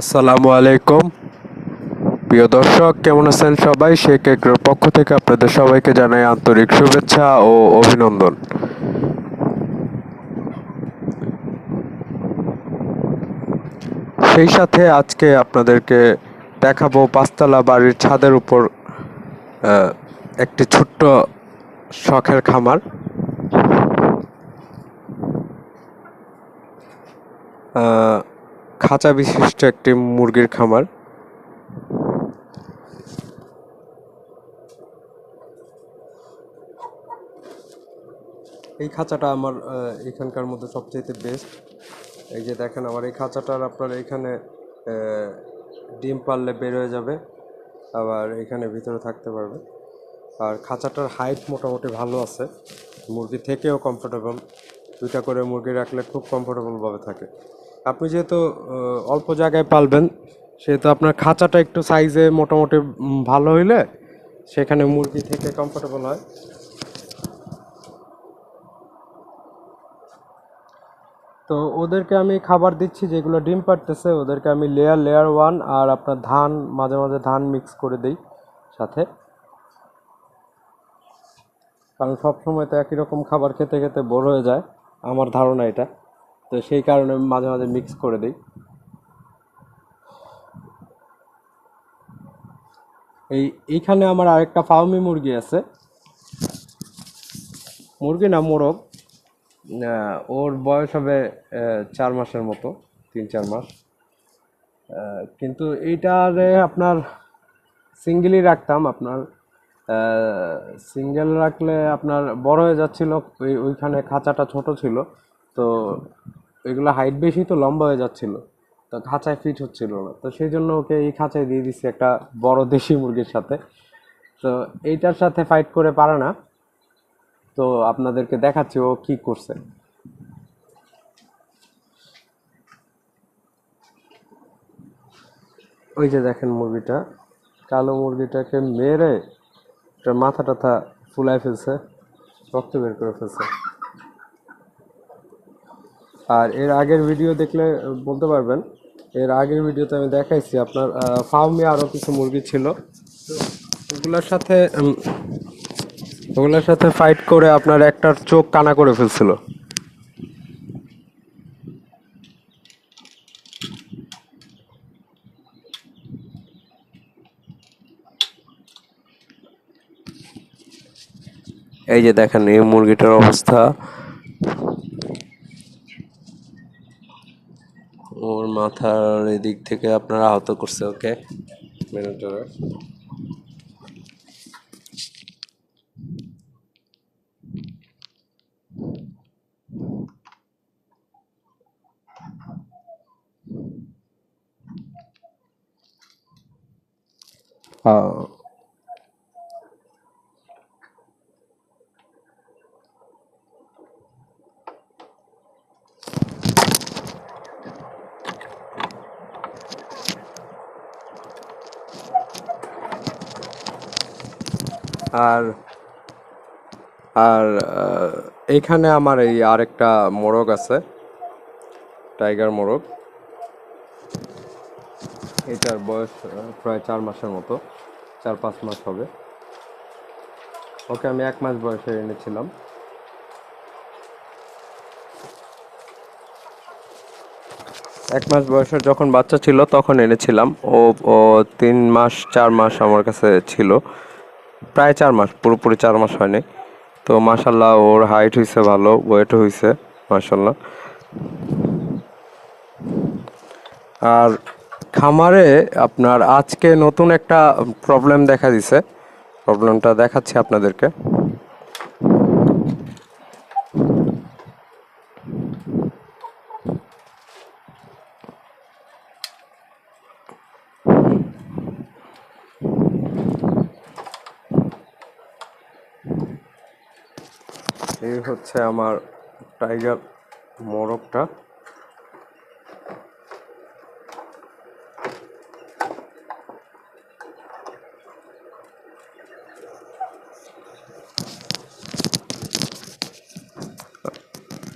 আসসালামু আলাইকুম। প্রিয় দর্শক কেমন আছেন সবাই? শেখ এগ্রোর পক্ষ থেকে আপনাদের সবাইকে জানাই আন্তরিক শুভেচ্ছা ও অভিনন্দন। সেই সাথে আজকে আপনাদেরকে দেখাবো পাঁচতলা বাড়ির ছাদের উপর একটি ছোট্ট শখের খামার। আহ, খাঁচা বিশিষ্ট একটি মুরগির খামার। এই খাঁচাটা আমার এখানকার মধ্যে সবচেয়ে বেস্ট এই যে দেখেন আমার এই খাঁচাটার আপনার এখানে ডিম পারলে বের হয়ে যাবে, আবার এখানে ভিতরে থাকতে পারবে। আর খাঁচাটার হাইট মোটামুটি ভালো আছে। মুরগি থেকেও কমফোর্টেবল দুইটা করে মুরগি রাখলে খুব কমফোর্টেবলভাবে থাকে। আপনি যেহেতু অল্প জায়গায় পালবেন, সেহেতু আপনার খাঁচাটা একটু সাইজে মোটামুটি ভালো হইলে সেখানে মুরগি থেকে কমফোর্টেবল হয়। তো ওদেরকে আমি খাবার দিচ্ছি, যেগুলো ডিম পাড়তেছে, ওদেরকে আমি লেয়ার লেয়ার ওয়ান আর আপনার ধান, মাঝে মাঝে ধান মিক্স করে দিই সাথে। কারণ সব সময় তো একই রকম খাবার খেতে খেতে বোর হয়ে যায়, আমার ধারণা এটা। তো সেই কারণে মাঝে মাঝে মিক্স করে দিই। এই, এইখানে আমার আরেকটা ফার্মি মুরগি আছে। মুরগি না, মোরগ। ওর বয়স হবে চার মাসের মতো, তিন, চার মাস। কিন্তু এইটারে আপনার সিঙ্গেলই রাখতাম, আপনার সিঙ্গেল রাখলে আপনার বড় হয়ে যাচ্ছিল, ওই, ওইখানে খাঁচাটা ছোট ছিল। তো এগুলো হাইট বেশি তো লম্বা হয়ে যাচ্ছিল। তো খাঁচায় ফিট হচ্ছিল না। তো সেই জন্য ওকে এই খাঁচায় দিয়ে দিচ্ছি একটা বড় দেশি মুরগির সাথে। তো এইটার সাথে ফাইট করে পারে না। তো আপনাদেরকে দেখাচ্ছি ও কি করছে। ওই যে দেখেন মুরগিটা। কালো মুরগিটাকে মেরে মাথা টাথা ফুলায় ফেলছে, রক্ত বের করে ফেলছে। আর এর আগের ভিডিও দেখলে বলতে পারবেন, এর আগের ভিডিওতে আমি দেখাইছি আপনার ফার্মে আরও কিছু মুরগি ছিল। ওগুলোর সাথে ওগুলোর সাথে ফাইট করে আপনার একটার চোখ কানা করে ফেলছিল। এই যে দেখেন, এই মুরগিটার অবস্থা ওর মাথার এদিক থেকে আপনার আহত করছে ওকে Oh. আহ, আর আর এইখানে আমার এই আরেকটা মোরগ আছে, টাইগার মোরগ। এটার বয়স প্রায় চার মাসের মতো, চার পাঁচ মাস হবে। ওকে, আমি এক মাস বয়সে এনেছিলাম। এক মাস বয়সের যখন বাচ্চা ছিল, তখন এনেছিলাম। ও তিন মাস, চার মাস আমার কাছে ছিল। প্রায় চার মাস, পুরোপুরি চার মাস হয়নি। তো মাসাল্লাহ ওর হাইট হয়েছে ভালো ওয়েট হয়েছে মাসাল্লাহ আর খামারে আপনার আজকে নতুন একটা প্রবলেম দেখা দিছে। প্রবলেমটা দেখাচ্ছি আপনাদেরকে। এই হচ্ছে আমার টাইগার মোরগটা।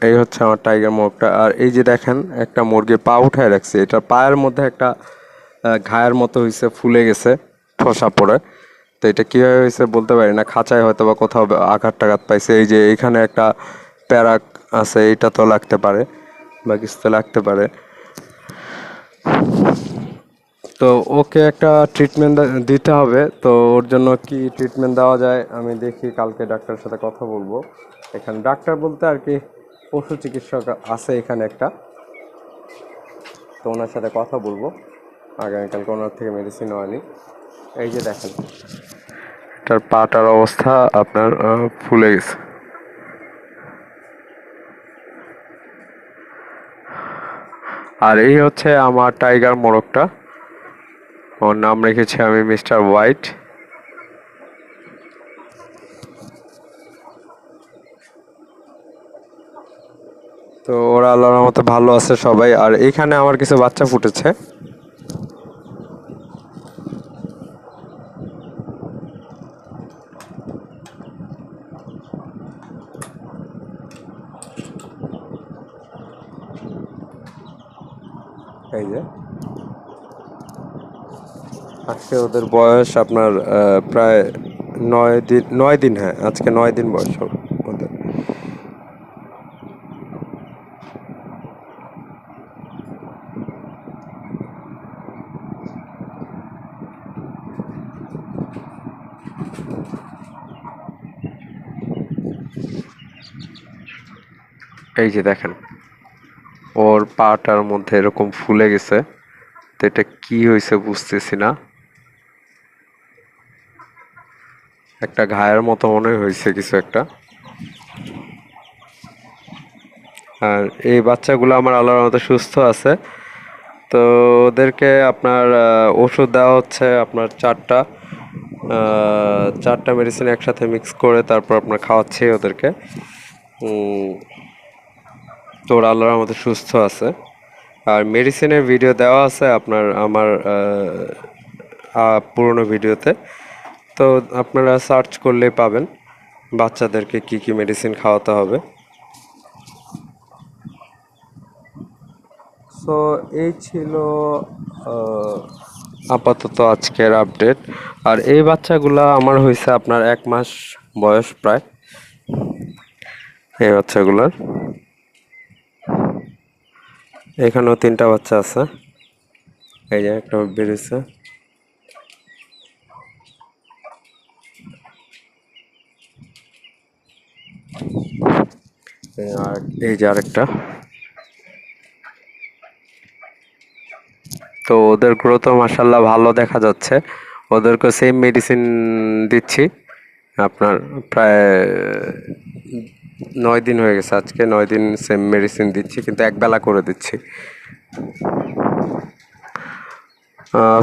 এই হচ্ছে আমার টাইগার মোরগটা। আর এই যে দেখেন, একটা মুরগির পা উঠায় রাখছে। এটার পায়ের মধ্যে একটা ঘায়ের মতো হয়েছে ফুলে গেছে, ঠোসা পড়ে। তো এটা কীভাবে হয়েছে বলতে পারি না। খাঁচায় হয়তো বা কোথাও আঘাত টাঘাত পাইছে। এই যে এইখানে একটা প্যারাক আছে এটা তো লাগতে পারে, বা কিছু তো লাগতে পারে। তো ওকে একটা ট্রিটমেন্ট দিতে হবে। তো ওর জন্য কি ট্রিটমেন্ট দেওয়া যায়, আমি দেখি, কালকে ডাক্তারের সাথে কথা বলব। এখানে ডাক্তার বলতে আর কি, পশু চিকিৎসক আছে এখানে একটা। তো ওনার সাথে কথা বলব। আগামীকালকে ওনার থেকে মেডিসিনও আনি এই যে দেখেন। এটার পাটার অবস্থা আপনার ফুলে গেছে। আর এই হচ্ছে আমার টাইগার মোরগটা ওর নাম রেখেছি আমি মিস্টার হোয়াইট। তো ওরা আল্লাহর মতো ভালো আছে সবাই। আর এখানে আমার কিছু বাচ্চা ফুটেছে। এই যে। আজকে ওদের বয়স আপনার প্রায় নয় দিন নয় দিন হ্যাঁ আজকে নয় দিন বয়স ওদের। এই যে দেখেন ওর পাটার মধ্যে এরকম ফুলে গেছে। তো এটা কি হয়েছে বুঝতেছি না। একটা ঘায়ের মতো মনে হয়েছে কিছু একটা। আর এই বাচ্চাগুলো আমার আল্লাহর মতো সুস্থ আছে। তো ওদেরকে আপনার ওষুধ দেওয়া হচ্ছে আপনার চারটা। চারটা মেডিসিন একসাথে মিক্স করে তারপর আপনার খাওয়াচ্ছি ওদেরকে। ওরা আল্লাহর মতো সুস্থ আছে। আর মেডিসিনের ভিডিও দেওয়া আছে আপনার, আমার পুরনো ভিডিওতে তো আপনারা সার্চ করলেই পাবেন বাচ্চাদেরকে কি কি মেডিসিন খাওয়াতে হবে। সো এই ছিল আপাতত আজকের আপডেট আর এই বাচ্চাগুলা আমার হয়েছে আপনার এক মাস বয়স প্রায়, এই বাচ্চাগুলার। এখানেও তিনটা বাচ্চা আছে। এই যে একটা বেরিয়েছে। আর এই যে আরেকটা। তো ওদের গ্রোথ মাসাল্লাহ ভালো দেখা যাচ্ছে। ওদেরকে সেম মেডিসিন দিচ্ছি। আপনার প্রায় নয় দিন হয়ে গেছে, আজকে নয় দিন সেম মেডিসিন দিচ্ছি, কিন্তু একবেলা করে দিচ্ছি।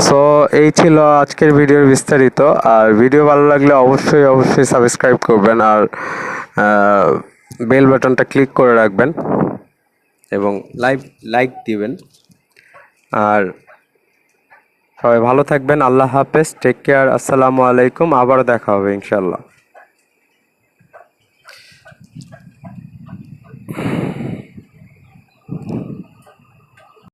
সো এই ছিল আজকের ভিডিওর বিস্তারিত। আর ভিডিও ভালো লাগলে অবশ্যই অবশ্যই সাবস্ক্রাইব করবেন আর বেল বাটনটা ক্লিক করে রাখবেন এবং লাইক লাইক দিবেন। আর সবাই ভালো থাকবেন, আল্লাহ হাফেজ টেক কেয়ার আসসালামু আলাইকুম, আবারও দেখা হবে ইনশাল্লাহ